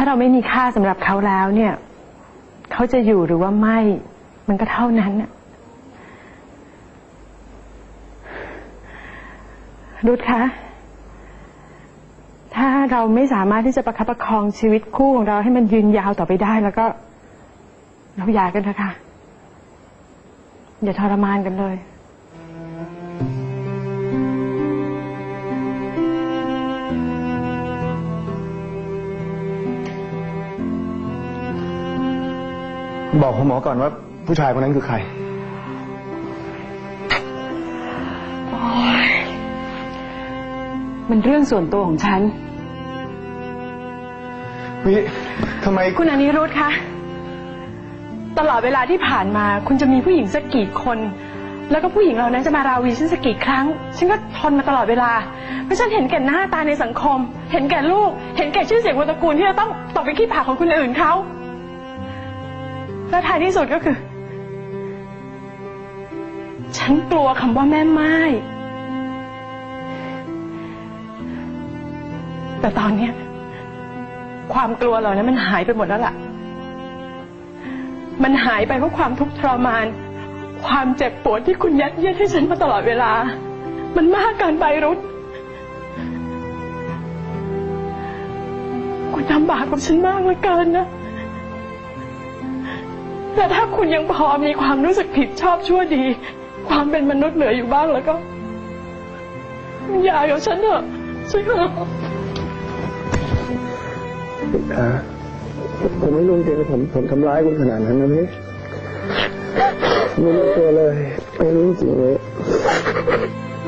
ถ้าเราไม่มีค่าสำหรับเขาแล้วเนี่ย เขาจะอยู่หรือว่าไม่ มันก็เท่านั้นน่ะรุธคะถ้าเราไม่สามารถที่จะประคับประคองชีวิตคู่ของเราให้มันยืนยาวต่อไปได้ แล้วก็เราหย่ากันเถอะค่ะอย่าทรมานกันเลย บอกคุณหมอก่อนว่าผู้ชายคนนั้นคือใคร มันเรื่องส่วนตัวของฉัน วิทำไม คุณอนิรุธคะ ตลอดเวลาที่ผ่านมา คุณจะมีผู้หญิงสักกี่คน แล้วก็ผู้หญิงเหล่านั้นจะมาราวีฉันสักกี่ครั้ง ฉันก็ทนมาตลอดเวลา เพราะฉันเห็นแก่หน้าตาในสังคม เห็นแก่ลูก เห็นแก่ชื่อเสียงวงตระกูลที่จะต้องตกเป็นขี้ผาของคนอื่นเขา และท้ายที่สุดก็คือ ฉันกลัวคำว่าแม่ไม้แต่ตอนเนี้ยความกลัวเหล่านั้นมันหายไปหมดแล้วล่ะ มันหายไปเพราะความทุกข์ทรมาน ความเจ็บปวดที่คุณยัดเยียดให้ฉันมาตลอดเวลา มันมากเกินไปรุธคุณทำบาปกับฉันมากเหลือเกินนะ แต่ถ้าคุณยังพอมีความรู้สึกผิดชอบชั่วดี ความเป็นมนุษย์เหลืออยู่บ้างแล้วก็อย่ากับฉันเถอะช่วยเถอะฮะผมไม่รู้จริงๆผมผมทำร้ายคุณขนาดนั้นนะพี่ไม่รู้ตัวเลย ไม่รู้จริงๆเลย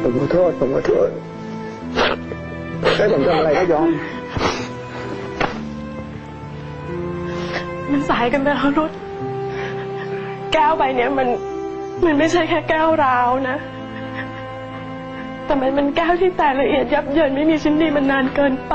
ผมขอโทษผมขอโทษให้ผมทำอะไรก็ยอมมันสายกันไปแล้วรุด แก้วใบเนี้ยมันมันไม่ใช่แค่แก้วร้าวนะ แต่มันเป็นแก้วที่แตกละเอียดยับเยินไม่มีชิ้นดีมันนานเกินไป